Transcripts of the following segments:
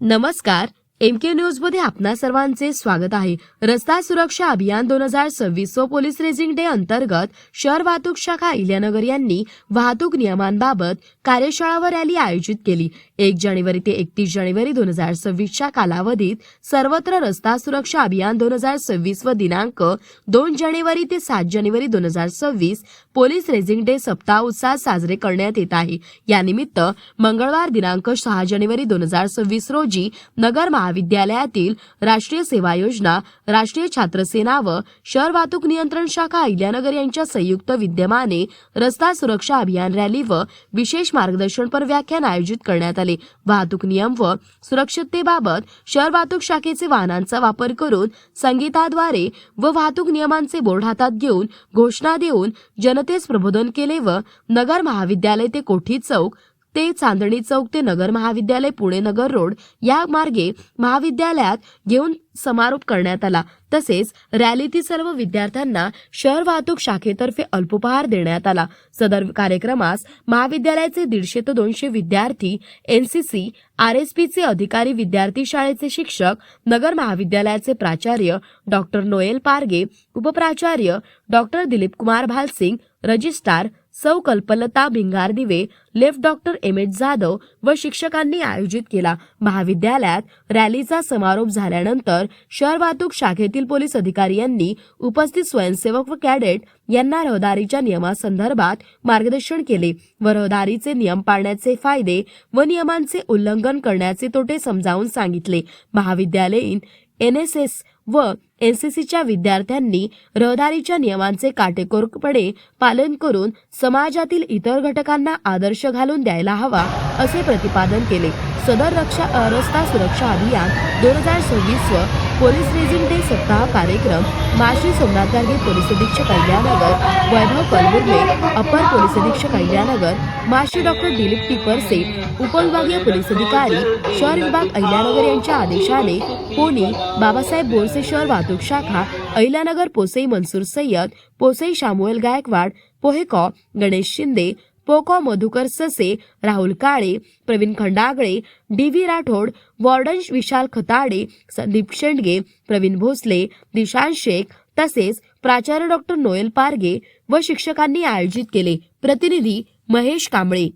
नमस्कार एम के न्यूजमध्ये आपणा सर्वांचे स्वागत आहे. रस्ता सुरक्षा अभियान दोन हजार सव्वीस व पोलीस रेजिंग डे अंतर्गत शहर वाहतूक शाखा इल्यानगर यांनी वाहतूक नियमांबाबत कार्यशाळा व रॅली आयोजित केली. एक जानेवारी ते एकतीस जानेवारी दोन हजार सव्वीसच्या कालावधीत सर्वत्र रस्ता सुरक्षा अभियान दोन हजार सव्वीस व दिनांक दोन जानेवारी ते सात जानेवारी दोन हजार सव्वीस पोलीस रेजिंग डे सप्ताह उत्साह साजरे करण्यात येत आहे. यानिमित्त मंगळवार दिनांक सहा जानेवारी दोन हजार सव्वीस रोजी नगर महाविद्यालयातील राष्ट्रीय सेवा योजना राष्ट्रीय छात्र सेना व शहर वाहतूक नियंत्रण शाखा अहिल्यानगर यांच्या संयुक्त विद्यमाने रस्ता सुरक्षा अभियान रॅली व विशेष मार्गदर्शनपर व्याख्यान आयोजित करण्यात आले. वाहतूक नियम व सुरक्षिततेबाबत शहर वाहतूक शाखेचे वाहनांचा वापर करून संगीताद्वारे व वाहतूक नियमांचे बोर्ड हातात घेऊन घोषणा देऊन जनतेस प्रबोधन केले व नगर महाविद्यालय ते कोठी चौक ते चांदणी चौक ते नगर महाविद्यालय पुणे नगर रोड या मार्गे महाविद्यालयात घेऊन समारोप करण्यात आला. तसेच रॅलीतील सर्व विद्यार्थ्यांना शहर वाहतूक शाखेतर्फे अल्पोपहार देण्यात आला. सदर कार्यक्रमास महाविद्यालयाचे दीडशे ते दोनशे विद्यार्थी एनसीसी आरएसपीचे अधिकारी विद्यार्थी शाळेचे शिक्षक नगर महाविद्यालयाचे प्राचार्य डॉक्टर नोएल पारगे उपप्राचार्य डॉक्टर दिलीप कुमार भालसिंग रजिस्ट्रार सौ Kalpalata Bhingardive left doctor M H Jadhav व शिक्षकांनी आयोजित केला. महाविद्यालयात रॅलीचा समारोप झाल्यानंतर शहर वाहतूक शाखेतील पोलीस अधिकारी यांनी उपस्थित स्वयंसेवक व कॅडेट यांना रहदारीच्या नियमासंदर्भात मार्गदर्शन केले व रहदारीचे नियम पाळण्याचे फायदे व नियमांचे उल्लंघन करण्याचे तोटे समजावून सांगितले. महाविद्यालयीन एनएसएस व एनसीसीच्या विद्यार्थ्यांनी रहदारीच्या नियमांचे काटेकोरपणे पालन करून समाजातील इतर घटकांना आदर्श घालून द्यायला हवा असे प्रतिपादन केले. सदर रक्षा रस्ता सुरक्षा अभियान दोन हजार सव्वीस व पोलीस रेजिंग डे सप्ताह कार्यक्रम माशी सोमनाथ गार्गे पोलीस अधीक्षक अहिल्यानगर वैभव कलबुर्गे अपर पोलीस अधीक्षक अहिल्यानगर माशी डॉक्टर दिलीप टिपरसे उपविभागीय पोलीस अधिकारी शहर विभाग अहिल्यानगर यांच्या आदेशाने पोनी बाबासाहेब बोरसे शहर वाहतूक शाखा अहिल्यानगर पोसई मनसूर सय्यद पोसई शामुएल गायकवाड पोहेकॉ गणेश शिंदे पोकॉ Madhukar Sase Rahul Kale Pravin Khandagale D V Rathod warden Vishal Khatade Sandeep Shendge Pravin Bhosale Dishant Shaikh तसेच प्राचार्य डॉक्टर नोयल पारगे व शिक्षकांनी आयोजित केले. प्रतिनिधी महेश कांबळे.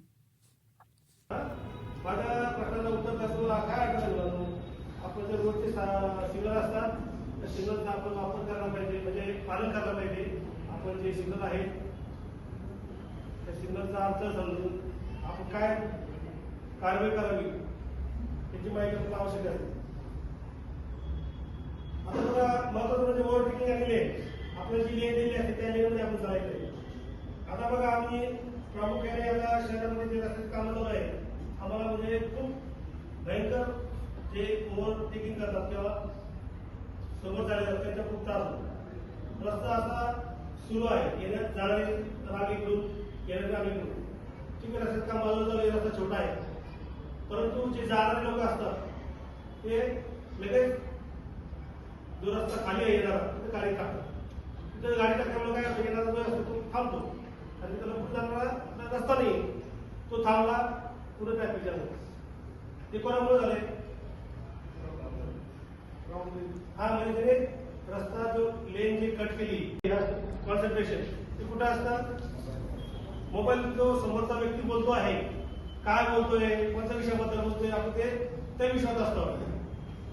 काय कारवाई करावी याची माहिती आपल्याला आवश्यक आहे. आता बघा महत्वाचं म्हणजे ओव्हरटेकिंग आलेली आहे. आपल्याला जी लेन दिली असते त्या लेनमध्ये आपण चालायचं आता बघा आम्ही प्रामुख्याने याला शहरामध्ये जे रस्त्यात काम चालू आहे आम्हाला म्हणजे खूप भयंकर जे ओव्हरटेकिंग करतात किंवा समोर जाण्याचा त्यांचा खूप त्रास होतो. रस्ता असा सुरू आहे. येण्यात जाणारी राग इकडून येण्यात राग इकडून ठीक आहे रस्त्यात काम बाजूला चालू रस्ता छोटा आहे. परंतु जे जाणारे लोक असतात ते लगेच जो रस्ता खाली आहे येणार तिथे गाडी टाकतात. तिथे गाडी टाकल्यामुळे काय होतं येणारा जो असतो तो थांबतो. आणि त्याला पुढे जाणारा रस्ता नाही. तो थांबला पुढे ट्रॅफिक जाम ते कोणामुळे झाले हा म्हणजे रस्ता जो लेन जे कट केली कॉन्सन्ट्रेशन ते कुठं असतात मोबाईल जो समोरचा व्यक्ती बोलतो आहे काय बोलतोय कोणत्या विषयाबद्दल बोलतोय आपण ते त्या विषयात असतो आपण.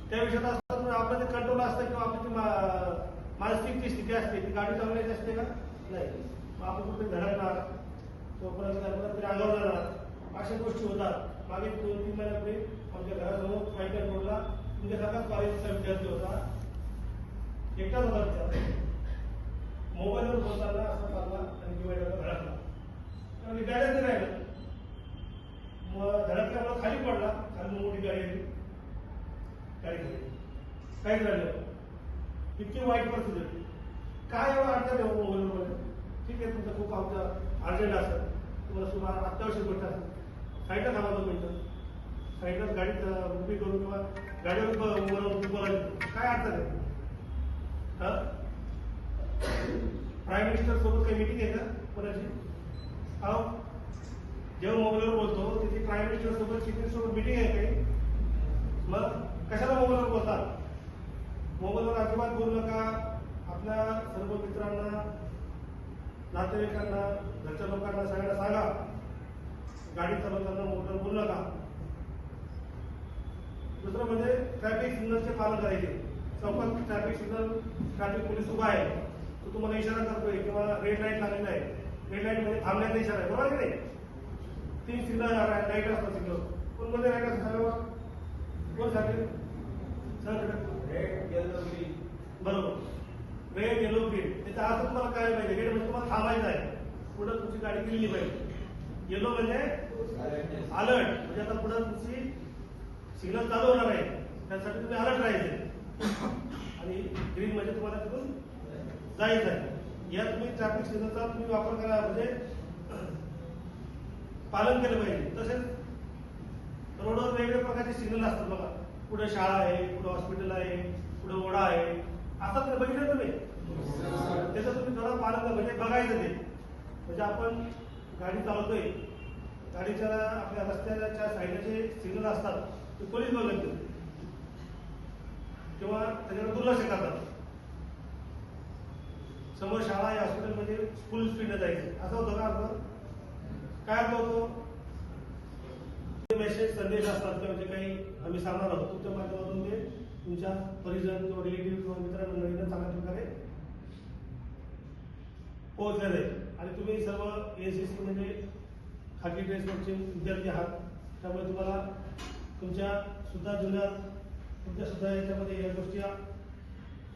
त्या विषयात असतात आपलं ते कंट्रोल असतं किंवा आपली ती मा- मानसिक जी स्थिती असते ती गाडी चालवायची असते का? नाही. मग आपण कुठे धडकणार तोपर्यंत तरी अंगावर जाणार. अशा गोष्टी होतात. मागे दोन तीन महिन्यापूर्वी आमच्या घरासमोर फायटर रोडला म्हणजे तुमच्यासारखाच कॉलेजचा विद्यार्थी होता. एकटाच होता मोबाईलवर बोलताना असा चालला आणि डिवायडरला धडकला आणि गाड्याच नाही राहिलं मग धडकल्यामुळे खाली पडला खाली मोठी गाडी आली गाडी गेली काहीच राहिलं इतकी वाईट परिस्थिती होती काय एवढं अडचण आहे हो मोबाईलवर ठीक आहे तुमचं खूप आमचं अर्जंट असेल तुम्हाला सुमार अत्यावश्यक गोष्ट असेल साईडला थांबा दोन मिनिटं साईडला गाडीत उभी करून किंवा गाडीवर उभं- राहून काय अडचण आहे? प्राईम मिनिस्टर सोबत काही मीटिंग आहे का? कोणाची? अहो जेव्हा मोबाईलवर बोलतो तिथे प्राईम मिनिस्टर सोबत चीफ मिनिस्टर सोबत मीटिंग आहे काही? मग कशाला मोबाईलवर बोलतात मोबाईलवर अजिबात बोलू नका. आपल्या सर्व मित्रांना नातेवाईकांना घरच्या लोकांना सगळ्यांना सांगा. गाडी चालवताना मोबाईलवर बोलू नका. दुसरं म्हणजे ट्रॅफिक सिग्नलचे पालन करायचे. चौकात ट्रॅफिक सिग्नल ट्रॅफिक पोलीस उभा आहे. तो तुम्हाला इशारा करतोय किंवा रेड लाइट लागलेला आहे. रेड लाइट म्हणजे थांबण्याचा इशारा आहे. बरोबर की नाही? तीन सिग्नल लाइट असतात सिग्नल कोणमध्ये लाइट असतात कोण सांगेल सांग बरोबर. रेड येलो ग्रीन त्याचा अर्थ तुम्हाला काय पाहिजे. रेड म्हणजे तुम्हाला थांबायचं आहे. पुढे तुमची गाडी गेली पाहिजे. येलो म्हणजे अलर्ट म्हणजे आता पुढे तुमची सिग्नल चालू होणार आहे त्यासाठी तुम्ही अलर्ट राहायचे. आणि ग्रीन म्हणजे तुम्हाला तिथून जायचं आहे. या तुम्ही ट्रॅफिक सिग्नलचा तुम्ही वापर करा म्हणजे पालन केलं पाहिजे. तसेच रोडवर वेगवेगळ्या प्रकारचे सिग्नल असतात बघा. कुठं शाळा आहे कुठं हॉस्पिटल आहे कुठं ओढा आहे. आता तर बघितलं तुम्ही? त्याचं तुम्ही थोडं पालन म्हणजे बघायचं ते. म्हणजे आपण गाडी चालवतोय. गाडीच्या आपल्या रस्त्याच्या साईडला जे सिग्नल असतात ते पोलीस बघत किंवा त्याच्याकडे दुर्लक्ष करतात. समोर शाळा आहे हॉस्पिटल म्हणजे फुल स्पीडने जायचं. असं होतं का अर्थ काय अर्थ होतो? मेसेज संदेश असतात किंवा जे म्हणजे काही आम्ही सांगणार आहोत. तुमच्या माध्यमातून ते तुमच्या परिजन किंवा रिलेटिव्ह किंवा मित्रमंडळींना चांगल्या प्रकारे पोहोचले जाईल आणि तुम्ही सर्व एनसीसी म्हणजे खाकी ड्रेस विद्यार्थी आहात. त्यामुळे तुम्हाला तुमच्या सुद्धा जीवनात तुमच्या सुद्धा याच्यामध्ये या गोष्टी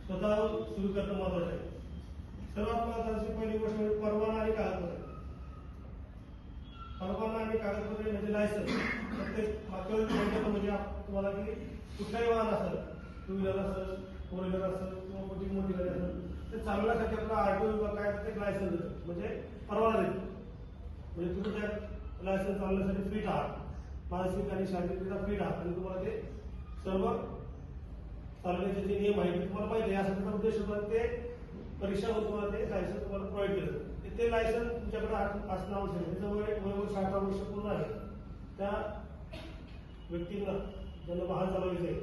स्वतः सुरू करणं महत्वाचं आहे. सर्वात महत्वाची पहिली गोष्ट म्हणजे परवाना आणि कागदपत्र. परवाना आणि कागदपत्रे म्हणजे लायसन्स प्रत्येक मागच्या म्हणजे, म्हणजे तुम्हाला की कुठलाही वाहन असेल टू व्हीलर असेल फोर व्हीलर असेल किंवा कुठली मोठी गाडी असेल ते चालवण्यासाठी आपला आरटीओ विभाग काय असतं लायसन्स देतो. म्हणजे परवाना देतो. म्हणजे तुम्ही त्या लायसन्स चालवण्यासाठी फिट आहात. मानसिक आणि शारीरिकरित्या फिट आहात. आणि तुम्हाला ते सर्व चालवण्याचे जे नियम आहेत ते तुम्हाला पाहिजे आहे यासाठी उद्देश होता ते परीक्षा होऊन तुम्हाला ते लायसन्स तुम्हाला प्रोव्हाइड केलं. ते- ते लायसन्स तुमच्याकडे असणं आवश्यक आहे. त्याचं वय वय वर्ष वर्ष पूर्ण आहे. त्या व्यक्तींना ज्यांना वाहन चालवायचं आहे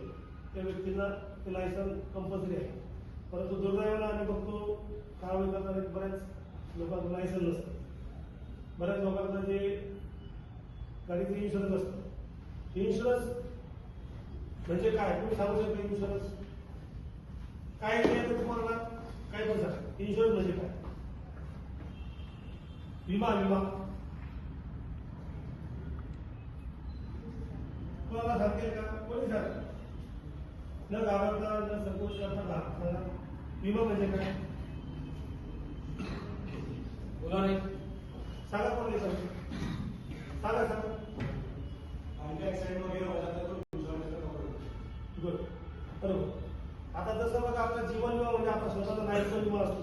त्या व्यक्तींना ते लायसन कंपल्सरी आहे. परंतु दुर्दैवाला आम्ही बघतो कारवाई करणारे बऱ्याच लोकांना लायसन नसतं. बऱ्याच लोकांना जे गाडीचे इन्शुरन्स असतं. इन्शुरन्स म्हणजे काय? तुम्ही सांगू शकता इन्शुरन्स काय नाही तर तुम्हाला? काय पण सांगा? इन्शुरन्स म्हणजे काय? विमा विमा. कोणाला सांगतील का? कोणी सांग न घाबरता न संकोच करता घा- सांगा विमा म्हणजे काय? बोला नाही सांगा कोणी सांगते सांगा सांगा. वगैरे तो गुड बरोबर आता जसं बघा आपला जीवन विमा म्हणजे आपला स्वतःचा लाईफ विमा असतो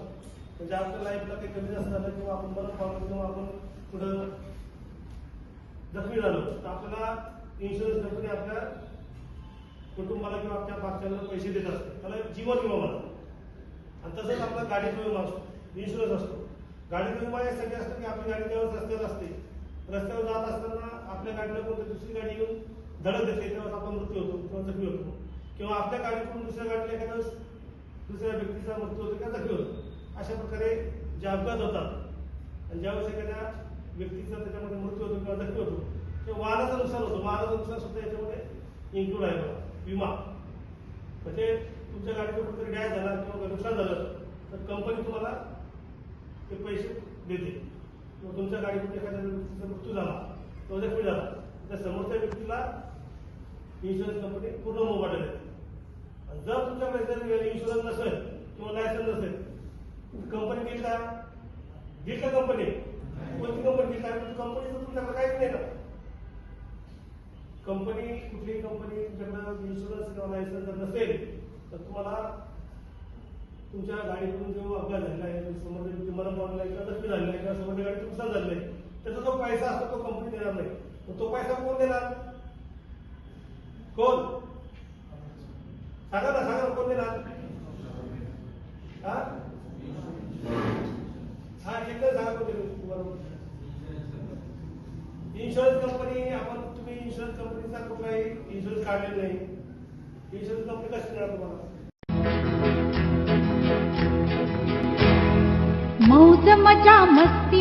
म्हणजे आपल्या लाईफला काही कमी जास्त झालं किंवा आपण बरं पाहतो किंवा आपण कुठं जखमी झालो तर आपल्याला इन्शुरन्स कंपनी आपल्या कुटुंबाला किंवा आपल्या बाकीच्यांना पैसे देत असते त्याला जीवन विमा म्हणतात आणि तसंच आपला गाडीचा विमा असतो इन्शुरन्स असतो गाडीचा विमा हे सगळे असतं की आपली गाडी त्यावेळेस रस्त्यात असते रस्त्यावर जात असताना आपल्या गाडीला कोणती दुसरी गाडी येऊन धडक देते त्यावेळेस आपण मृत्यू होतो किंवा जखमी होतो. किंवा आपल्या गाडीकडून दुसऱ्या गाडीला एखाद्या दुसऱ्या व्यक्तीचा मृत्यू होतो किंवा जखमी होतो. अशा प्रकारे जे अपघात होतात आणि ज्यावेळेस एखाद्या व्यक्तीचा त्याच्यामध्ये मृत्यू होतो किंवा जखमी होतो किंवा वाहनाचं नुकसान होतं वाहनाचं नुकसान सुद्धा याच्यामध्ये इन्क्लूड आहे बघा विमा. म्हणजे तुमच्या गाडीचं कुठेतरी डॅश झाला किंवा नुकसान झालं तर कंपनी तुम्हाला ते पैसे देते. किंवा तुमच्या गाडीमध्ये एखाद्या व्यक्तीचा मृत्यू झाला किंवा जखमी झाला. त्या समोरच्या व्यक्तीला इन्शुरन्स कंपनी पूर्ण मोबाईल देते. आणि जर तुमच्याकडे इन्शुरन्स नसेल किंवा लायसन्स नसेल कंपनी देईल का? देईल का कंपनी कोणती कंपनी देईल कारण कंपनीचं तुमच्याकडे काहीच नाही ना. कंपनी कुठलीही कंपनी तुमच्याकडे इन्शुरन्स किंवा लायसन्स जर नसेल तर तुम्हाला तुमच्या गाडीकडून जो अपघात झालेला आहे समोर तुम्हाला मरण पावलेला आहे किंवा जखमी झालेला आहे किंवा नाही. त्याचा जो पैसा असतो तो कंपनी देणार नाही. मग तो पैसा कोण देणार? कोण? सांगा ना सांगा ना कोण देणार? हा? सांगितलं सांगा कोण बरोबर इन्शुरन्स कंपनी आपण तुम्ही इन्शुरन्स कंपनीचा कुठलाही इन्शुरन्स काढलेला नाही. इन्शुरन्स कंपनी कशी देणार तुम्हाला? मौज मजा मस्ती